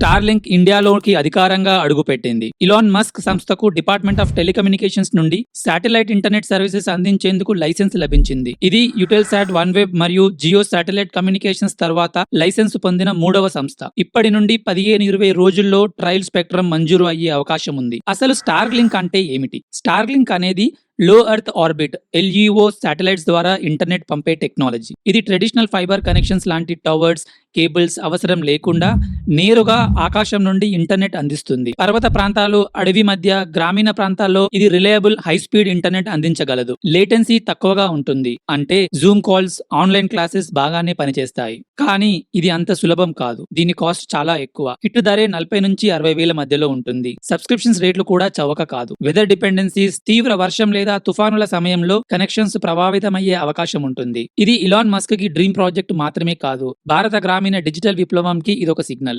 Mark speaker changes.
Speaker 1: Starlink ఇండియాలోకి అధికారంగా అడుగుపెట్టింది. ఇలాన్ మస్క్ సంస్థకు డిపార్ట్మెంట్ ఆఫ్ టెలికమ్యూనికేషన్స్ నుండి శాటిలైట్ ఇంటర్నెట్ సర్వీసెస్ అందించేందుకు లైసెన్స్ లభించింది. ఇది యుటెల్ సాట్ వన్ వెబ్ మరియు జియో శాటిలైట్ కమ్యూనికేషన్స్ తర్వాత లైసెన్స్ పొందిన మూడవ సంస్థ. ఇప్పటి నుండి పదిహేను ఇరవై రోజుల్లో ట్రయల్ స్పెక్ట్రమ్ మంజూరు అయ్యే అవకాశం ఉంది అసలు స్టార్లింక్ అంటే ఏమిటి? స్టార్లింక్ అనేది low earth orbit LEO satellites ద్వారా ఇంటర్నెట్ పంపే టెక్నాలజీ. ఇది ట్రెడిషనల్ ఫైబర్ కనెక్షన్స్ లాంటి టవర్స్ కేబుల్స్ అవసరం లేకుండా నేరుగా ఆకాశం నుండి ఇంటర్నెట్ అందిస్తుంది. పర్వత ప్రాంతాలు అడవి మధ్య గ్రామీణ ప్రాంతాల్లో ఇది రిలయబుల్ హై స్పీడ్ ఇంటర్నెట్ అందించగలదు. లేటెన్సీ తక్కువగా ఉంటుంది. అంటే జూమ్ కాల్స్ ఆన్లైన్ క్లాసెస్ బాగానే పనిచేస్తాయి. కానీ ఇది అంత సులభం కాదు. దీని కాస్ట్ చాలా ఎక్కువ. హిట్ ధరే నలభై నుంచి అరవై వేల మధ్యలో ఉంటుంది. సబ్స్క్రిప్షన్స్ రేట్లు కూడా చవక కాదు. వెదర్ డిపెండెన్సీస్ తీవ్ర వర్షం లేదా తుఫానుల సమయంలో కనెక్షన్స్ ప్రభావితమయ్యే అవకాశం ఉంటుంది. ఇది ఇలాన్ మస్క్కి డ్రీమ్ ప్రాజెక్ట్ మాత్రమే కాదు. భారత గ్రామీణ డిజిటల్ విప్లవంకి ఇదొక సిగ్నల్.